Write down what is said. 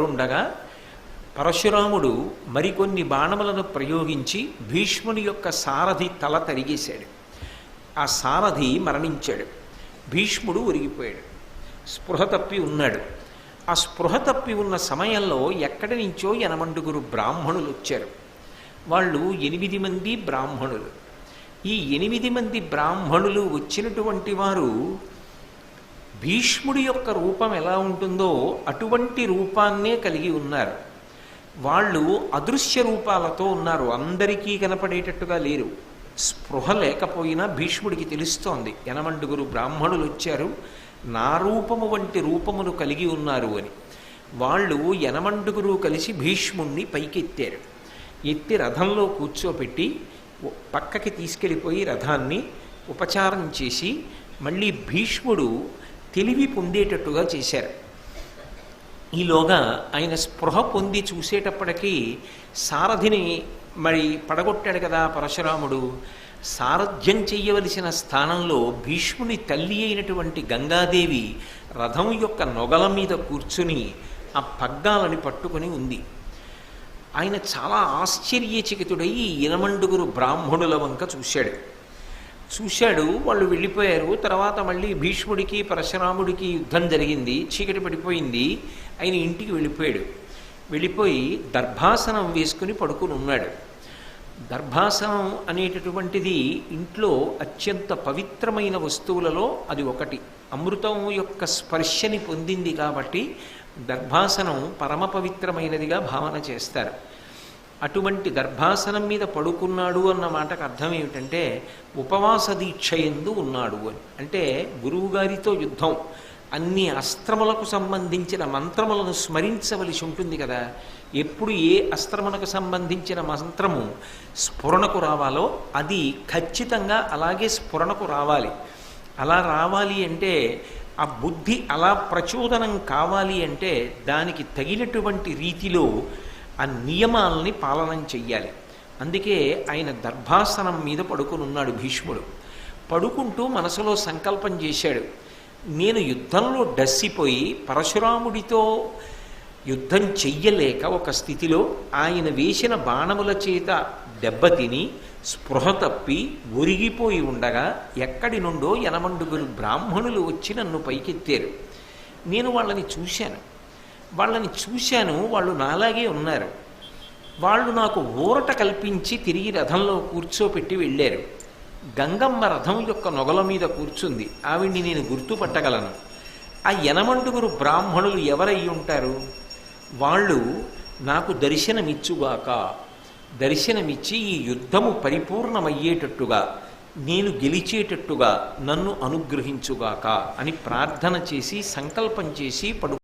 ఉండగా పరశురాముడు మరికొన్ని బాణములను ప్రయోగించి భీష్ముని యొక్క సారథి తల తరిగేశాడు. ఆ సారథి మరణించాడు. భీష్ముడు ఒరిగిపోయాడు. స్పృహ తప్పి ఉన్నాడు. ఆ స్పృహ తప్పి ఉన్న సమయంలో ఎక్కడి నుంచో ఎనమండుగురు బ్రాహ్మణులు వచ్చారు. వాళ్ళు ఎనిమిది మంది బ్రాహ్మణులు. ఈ ఎనిమిది మంది బ్రాహ్మణులు వచ్చినటువంటి వారు భీష్ముడి యొక్క రూపం ఎలా ఉంటుందో అటువంటి రూపాన్నే కలిగి ఉన్నారు. వాళ్ళు అదృశ్య రూపాలతో ఉన్నారు. అందరికీ కనపడేటట్టుగా లేరు. స్పృహ లేకపోయినా భీష్ముడికి తెలుస్తోంది. ఎనమండుగురు బ్రాహ్మణులు వచ్చారు. నా రూపము వంటి రూపమును కలిగి ఉన్నారు అని. వాళ్ళు ఎనమండుగురు కలిసి భీష్ముణ్ణి పైకెత్తారు. ఎత్తి రథంలో కూర్చోపెట్టి పక్కకి తీసుకెళ్ళిపోయి రథాన్ని ఉపచారం చేసి మళ్ళీ భీష్ముడు తెలివి పొందేటట్టుగా చేశారు. ఈలోగా ఆయన స్పృహ పొంది చూసేటప్పటికీ సారథిని మరి పడగొట్టాడు కదా పరశురాముడు. సారథ్యం చెయ్యవలసిన స్థానంలో భీష్ముని తల్లి అయినటువంటి గంగాదేవి రథం యొక్క నొగల మీద కూర్చుని ఆ పగ్గాలని పట్టుకొని ఉంది. ఆయన చాలా ఆశ్చర్యచకితుడై ఈ ఇనమండుగురు బ్రాహ్మణుల వంక చూశాడు. చూశాడు వాళ్ళు వెళ్ళిపోయారు. తర్వాత మళ్ళీ భీష్ముడికి పరశురాముడికి యుద్ధం జరిగింది చీకటి పడిపోయింది. ఆయన ఇంటికి వెళ్ళిపోయాడు. వెళ్ళిపోయి దర్భాసనం వేసుకుని పడుకుని ఉన్నాడు. దర్భాసనం అనేటటువంటిది ఇంట్లో అత్యంత పవిత్రమైన వస్తువులలో అది ఒకటి. అమృతం యొక్క స్పర్శని పొందింది కాబట్టి దర్భాసనం పరమ పవిత్రమైనదిగా భావన చేస్తారు. అటువంటి గర్భాసనం మీద పడుకున్నాడు అన్న మాటకు అర్థం ఏమిటంటే ఉపవాస దీక్ష ఎందు ఉన్నాడు అని. అంటే గురువుగారితో యుద్ధం. అన్ని అస్త్రములకు సంబంధించిన మంత్రములను స్మరించవలసి ఉంటుంది కదా. ఎప్పుడు ఏ అస్త్రమునకు సంబంధించిన మంత్రము స్ఫురణకు రావాలో అది ఖచ్చితంగా అలాగే స్ఫురణకు రావాలి. అలా రావాలి అంటే ఆ బుద్ధి అలా ప్రచోదనం కావాలి అంటే దానికి తగినటువంటి రీతిలో ఆ నియమాలని పాలనం చెయ్యాలి. అందుకే ఆయన దర్భాసనం మీద పడుకుని ఉన్నాడు భీష్ముడు. పడుకుంటూ మనసులో సంకల్పం చేశాడు. నేను యుద్ధంలో డస్సిపోయి పరశురాముడితో యుద్ధం చెయ్యలేక ఒక స్థితిలో ఆయన వేసిన బాణముల చేత దెబ్బతిని స్పృహ తప్పి ఒరిగిపోయి ఉండగా ఎక్కడి నుండో ఎనమండుగురు బ్రాహ్మణులు వచ్చి నన్ను పైకెత్తారు. నేను వాళ్ళని చూశాను. వాళ్ళని చూశాను వాళ్ళు నాలాగే ఉన్నారు. వాళ్ళు నాకు ఊరట కల్పించి తిరిగి రథంలో కూర్చోపెట్టి వెళ్ళారు. గంగమ్మ రథం యొక్క నొగల మీద కూర్చుంది. ఆవిడ్ని నేను గుర్తుపట్టగలను. ఆ ఎనమండుగురు బ్రాహ్మణులు ఎవరై ఉంటారు? వాళ్ళు నాకు దర్శనమిచ్చుగాక. దర్శనమిచ్చి ఈ యుద్ధము పరిపూర్ణమయ్యేటట్టుగా నేను గెలిచేటట్టుగా నన్ను అనుగ్రహించుగాక అని ప్రార్థన చేసి సంకల్పం చేసి పడు